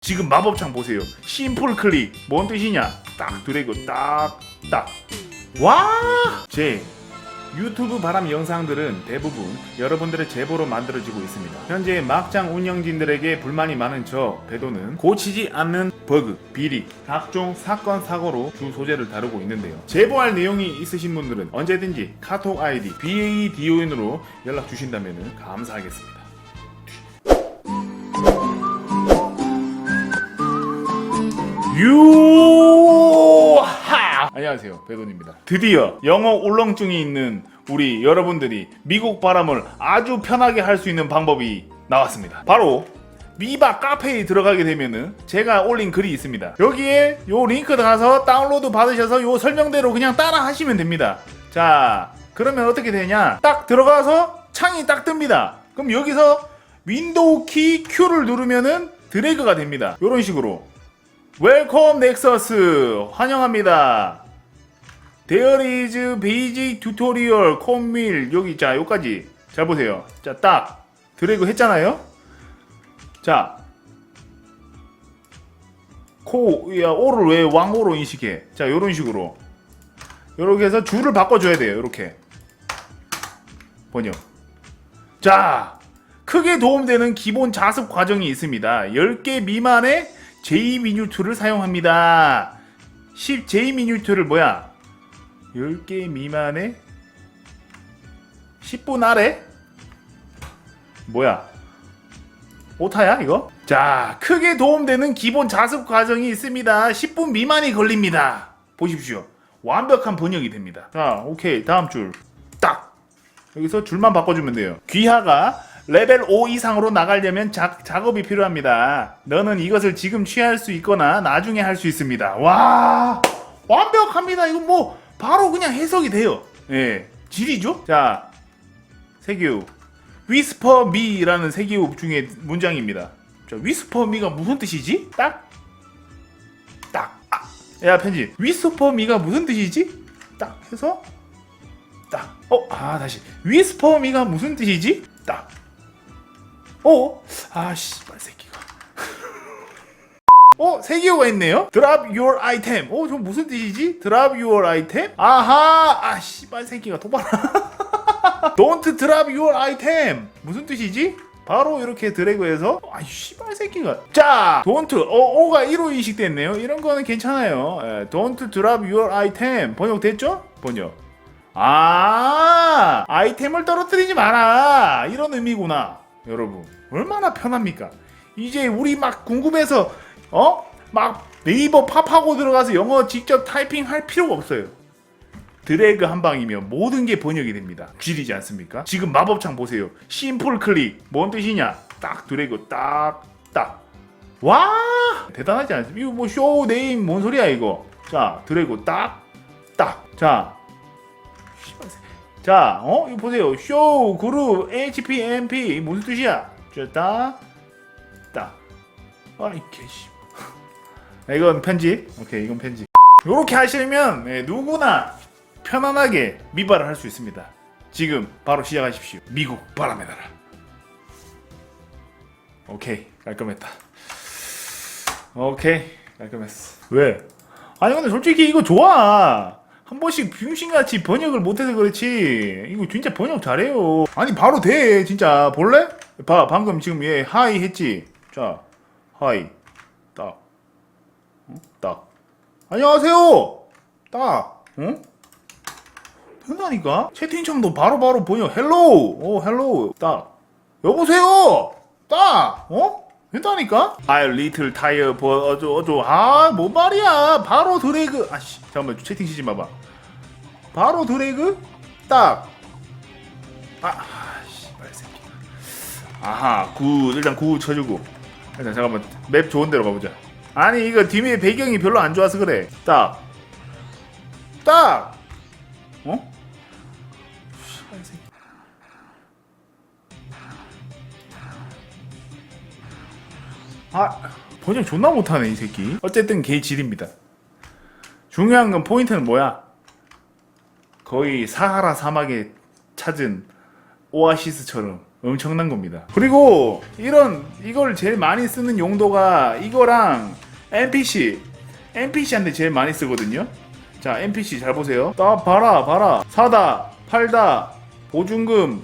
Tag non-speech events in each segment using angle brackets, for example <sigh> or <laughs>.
지금 마법창 보세요. 심플 클릭. 뭔 뜻이냐? 딱 드래그 딱 딱. 와! 제 유튜브 바람 영상들은 대부분 여러분들의 제보로 만들어지고 있습니다. 현재 막장 운영진들에게 불만이 많은 저 배도는 고치지 않는 버그, 비리, 각종 사건 사고로 주 소재를 다루고 있는데요. 제보할 내용이 있으신 분들은 언제든지 카톡 아이디 BADON으로 연락 주신다면 감사하겠습니다. 유하! 안녕하세요. 배돈입니다. 드디어 영어 울렁증이 있는 우리 여러분들이 미국 바람을 아주 편하게 할 수 있는 방법이 나왔습니다. 바로 미바 카페에 들어가게 되면은 제가 올린 글이 있습니다. 여기에 요 링크 들어가서 다운로드 받으셔서 요 설명대로 그냥 따라 하시면 됩니다. 자, 그러면 어떻게 되냐? 딱 들어가서 창이 딱 뜹니다. 그럼 여기서 윈도우 키 Q를 누르면은 드래그가 됩니다. 이런 식으로. 웰컴 넥서스 환영합니다. There is basic tutorial 콤밀 여기 자 여기까지 잘 보세요. 자 딱 드래그 했잖아요. 자 코, 야, 오를 왜 왕오로 인식해? 자, 요런 식으로. 요렇게 해서 줄을 바꿔줘야 돼요, 요렇게. 번역. 자, 크게 도움되는 기본 자습 과정이 있습니다. 10개 미만의 J-미뉴트를 사용합니다. 10 J-미뉴트를 뭐야? 10개 미만의 10분 아래? 뭐야? 오타야 이거? 자, 크게 도움되는 기본 자습 과정이 있습니다. 10분 미만이 걸립니다. 보십시오. 완벽한 번역이 됩니다. 자, 오케이. 다음 줄. 딱. 여기서 줄만 바꿔주면 돼요. 귀하가 레벨 5 이상으로 나가려면 자, 작업이 필요합니다. 너는 이것을 지금 취할 수 있거나 나중에 할 수 있습니다. 와, 완벽합니다. 이거 뭐 바로 그냥 해석이 돼요. 예, 질이죠. 자, 세기우. 위스퍼 미라는 세기우 중에 문장입니다. 자, 위스퍼 미가 무슨 뜻이지? 딱, 딱. 아, 야 편지. 위스퍼 미가 무슨 뜻이지? 딱 해서 딱. 어, 아 다시. 위스퍼 미가 무슨 뜻이지? 딱. 어? 아 씨발 새끼가. <laughs> 어, 세기호가 있네요. Drop your item. 어, 저 무슨 뜻이지? Drop your item? 아하, 아 씨발 새끼가 도발. <laughs> Don't drop your item. 무슨 뜻이지? 바로 이렇게 드래그해서 아 씨발 새끼가 자 don't 어 오가 1호 인식됐네요 이런 거는 괜찮아요 예, don't drop your item 번역됐죠 번역 아 아이템을 떨어뜨리지 마라 이런 의미구나 여러분 얼마나 편합니까 이제 우리 막 궁금해서 어 막 네이버 팝하고 들어가서 영어 직접 타이핑 할 필요가 없어요 드래그 한 방이면 모든 게 번역이 됩니다. 쥐리지 않습니까? 지금 마법창 보세요. 심플 클릭. 뭔 뜻이냐? 딱 드래그 딱 딱. 와! 대단하지 않습니까? 이거 뭐 쇼 네임 뭔 소리야 이거? 자, 드래그 딱 딱. 자. 씨발 새- 자, 어? 이거 보세요. 쇼 그룹 HPMP 무슨 뜻이야? 자, 딱 딱. 아이 개씨. 이건 편집. 오케이, 이건 편집. 이렇게 하시면 네, 누구나 편안하게 미발을 할 수 있습니다. 지금 바로 시작하십시오. 미국 바람의 나라. 오케이 깔끔했다. 오케이 깔끔했어. 왜? 아니 근데 솔직히 이거 좋아. 한 번씩 병신같이 번역을 못해서 그렇지. 이거 진짜 번역 잘해요. 아니 바로 돼 진짜 볼래? 봐 방금 지금 얘 하이 했지. 자 하이 딱. 어? 딱. 안녕하세요. 딱. 응? 된다니까? 채팅창도 바로바로 번역 헬로우 어 헬로우 딱 여보세요 딱 어? 된다니까? I little tired 어쩌 어쩌 아 뭔 말이야 바로 드래그 아씨 잠깐만 채팅 치지 마봐 바로 드래그 딱 아, 씨발 새끼 아하 굿 일단 굿 쳐주고 일단 잠깐만 맵 좋은 데로 가보자 아니 이거 뒤에 배경이 별로 안 좋아서 그래 딱 딱! 어? 씨발, 이 새끼. 아, 번역 존나 못하네, 이 새끼. 어쨌든 개 질입니다. 중요한 건 포인트는 뭐야? 거의 사하라 사막에 찾은 오아시스처럼 엄청난 겁니다. 그리고 이런 이걸 제일 많이 쓰는 용도가 이거랑 NPC NPC한테 제일 많이 쓰거든요. 자 NPC 잘 보세요. 나 봐라 봐라 사다 팔다 보증금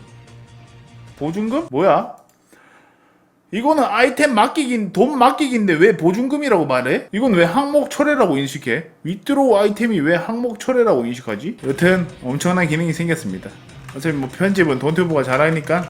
보증금 뭐야? 이거는 아이템 맡기긴 돈 맡기기인데 왜 보증금이라고 말해? 이건 왜 항목 철회라고 인식해? 위드로우 아이템이 왜 항목 철회라고 인식하지? 여튼 엄청난 기능이 생겼습니다. 어차피 뭐 편집은 돈튜브가 잘하니까